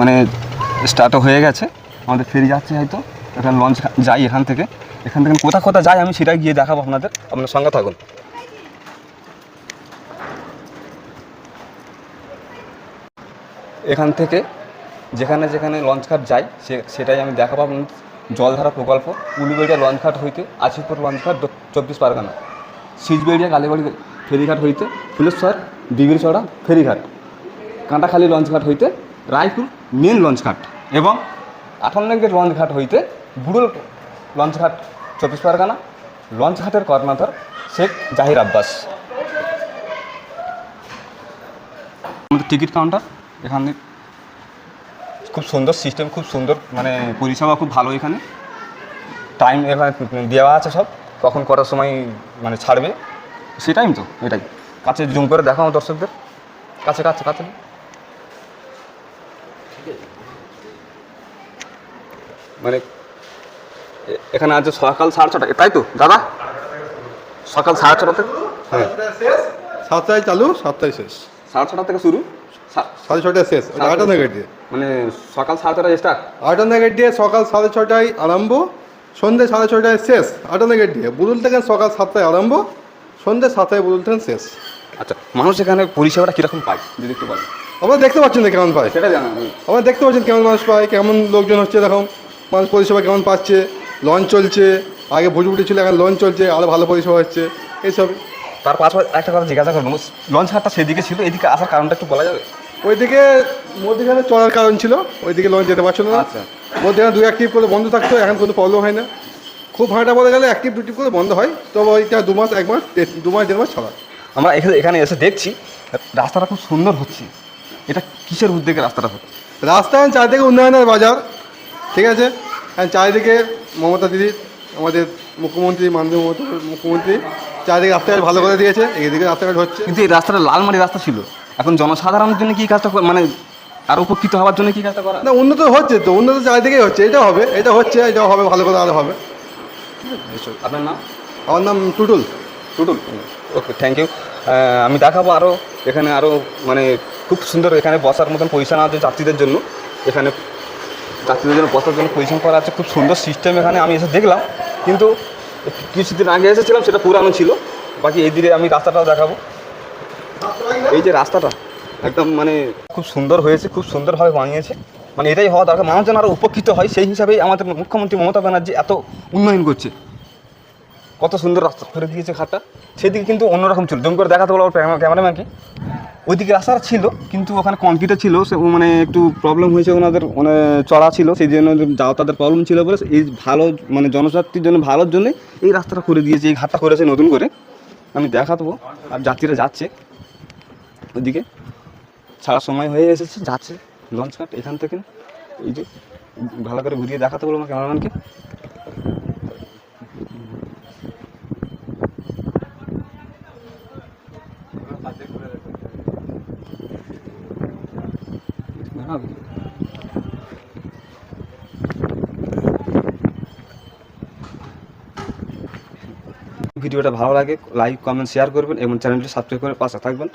মানে স্টার্টও হয়ে গেছে। আমাদের ফেরি যাচ্ছে হয়তো। এখানে লঞ্চ যাই এখান থেকে। এখান থেকে কোথা কোথা যাই আমি সেটাই গিয়ে দেখাবো আপনাদের। আপনার সঙ্গে থাকুন। এখান থেকে যেখানে যেখানে লঞ্চ ঘাট যাই, সে সেটাই আমি দেখাবো আপনাদের। জলধারা প্রকল্প, উলুবেড়িয়া লঞ্চ ঘাট হইতে আজিপুর লঞ্চ ঘাট চব্বিশ পরগনা। সিজবেড়িয়া কালীবাড়ি ফেরিঘাট হইতে, ফুলেশ্বর, ডিগ্রিচড়া, ফেরিঘাট। কাঁটাখালী লঞ্চ ঘাট হইতে, রায়পুর মেন লঞ্চ ঘাট এবং আঠান্ন গেট লঞ্চ ঘাট হইতে বুড়োল লঞ্চ ঘাট চব্বিশ পরগনা লঞ্চ ঘাটের কর্ণধার শেখ জাহির আব্বাস। আমাদের টিকিট কাউন্টার এখানে খুব সুন্দর সিস্টেম খুব সুন্দর মানে পরিষেবা খুব ভালো এখানে। টাইম এখানে দেওয়া আছে সব কখন করার সময় মানে ছাড়বে। সেটাই তো এটাই। কাছে জুম করে দেখাও দর্শকদের। কাছে কাছে কাছে। মানে এখানে আছে সকাল সাড়ে ছটা তাই তো দাদা? সকাল সাড়ে ছটা থেকে? হ্যাঁ। সাতটায় চালু সাতটায় শেষ। সাড়ে ছটা থেকে শুরু? সাড়ে ছটায় শেষ সাড়ে গেট দিয়ে। মানে সকাল সাড়ে ছটায় স্টার্ট আটান্ন গেট দিয়ে সকাল সাড়ে ছটায় আরম্ভ সন্ধ্যে সাড়ে ছটায় শেষ আটান্ন গেট দিয়ে। বুলুল থেকে সকাল সাতটায় আরম্ভ সন্ধ্যে সাতটায় বুলুল থেকে শেষ। আচ্ছা মানুষ এখানে পরিষেবাটা কীরকম পায় যদি একটু বলেন? আপনারা দেখতে পাচ্ছেন না কেমন পায়। সেটা জানা আপনারা দেখতে পাচ্ছেন কেমন মানুষ পায় কেমন লোকজন হচ্ছে দেখুন মানুষ পরিষেবা কেমন পাচ্ছে লঞ্চ চলছে আগে ভুটুভুটি ছিল এখন লঞ্চ চলছে আরও ভালো পরিষেবা হচ্ছে এইসব। তার পাশাপাশি একটা কথা জিজ্ঞাসা করব লঞ্চ ঘাটটা সেদিকে ছিল এদিকে আসার কারণটা একটু বলা যাবে? ওইদিকে মধ্যখানে চলার কারণ ছিল ওইদিকে লঞ্চ যেতে পারছিল না। আচ্ছা। মধ্যখানে দুই অ্যাক্টিভ করে বন্ধ থাকতো এখন কোনো প্রবলেম হয় না। খুব হাঁটা বলে গেলে অ্যাক্টিভ ডিউটি করে বন্ধ হয় তবে ওইটা দু মাস এক মাস দু মাস দেড় মাস ছাড়া আমরা এখানে এখানে এসে দেখছি রাস্তাটা খুব সুন্দর হচ্ছে। এটা কিসের উদ্যোগে রাস্তাটা হচ্ছে? রাস্তা এখন চারিদিকে উন্নয়নের বাজার ঠিক আছে? এখন চারিদিকে মমতা দিদি আমাদের মুখ্যমন্ত্রী মাননীয় মমতা মুখ্যমন্ত্রী চারিদিকে রাস্তাঘাট ভালো করে দিয়েছে এইদিকে রাস্তাঘাট হচ্ছে। কিন্তু এই রাস্তাটা লালমারি রাস্তা ছিল। এখন জনসাধারণের জন্য কী কাজটা কর- মানে আরও উপকৃত হওয়ার জন্য কি কাজটা করা না উন্নত হচ্ছে তো উন্নত চারিদিকেই হচ্ছে এটা হবে এটা হচ্ছে এটা হবে ভালো করে আরও হবে। আপনার নাম? আমার নাম Tutul. Tutul. Okay thank you আমি দেখাবো আরও এখানে আরও মানে খুব সুন্দর এখানে বসার মতন পজিশন আছে যাত্রীদের জন্য। এখানে যাত্রীদের জন্য বসার জন্য পজিশন করা আছে। খুব সুন্দর সিস্টেম এখানে আমি এসে দেখলাম। কিন্তু কিছুদিন আগে এসেছিলাম, সেটা পুরানো ছিল। বাকি এই দিকে আমি রাস্তাটাও দেখাবো। এই যে রাস্তাটা, একদম মানে খুব সুন্দর হয়েছে, খুব সুন্দরভাবে বানিয়েছে। মানে এটাই হওয়া দরকার। মানুষ যেন আরও উপকৃত হয়। সেই হিসাবেই আমাদের মুখ্যমন্ত্রী মমতা ব্যানার্জি এত উন্নয়ন করছে। কত সুন্দর রাস্তা করে দিয়েছে ঘাটটা সেদিকে কিন্তু অন্যরকম ছিল জম করে দেখাতে বলো ক্যামেরাম্যানকে। ওইদিকে রাস্তা ছিল, কিন্তু ওখানে কংক্রিটে ছিল, সে মানে একটু প্রবলেম হয়েছে ওনাদের মানে চড়া ছিল, সেই জন্য যাওয়া তাদের প্রবলেম ছিল বলে এই ভালো মানে জনজাতির জন্য ভালোর জন্য এই রাস্তাটা করে দিয়েছে, এই ঘাটটা করেছে নতুন করে। আমি দেখা দেবো আর যাত্রীরা যাচ্ছে ওইদিকে। ছাড়ার সময় হয়ে এসেছে, যাচ্ছে লঞ্চ ঘাট এখান থেকে। এই যে, ভালো করে ঘুরিয়ে দেখাতে বলব ক্যামেরাম্যানকে ভিডিওটা ভালো লাগে লাইক কমেন্ট শেয়ার করবেন এবং চ্যানেলটি সাবস্ক্রাইব করে পাশে থাকবেন।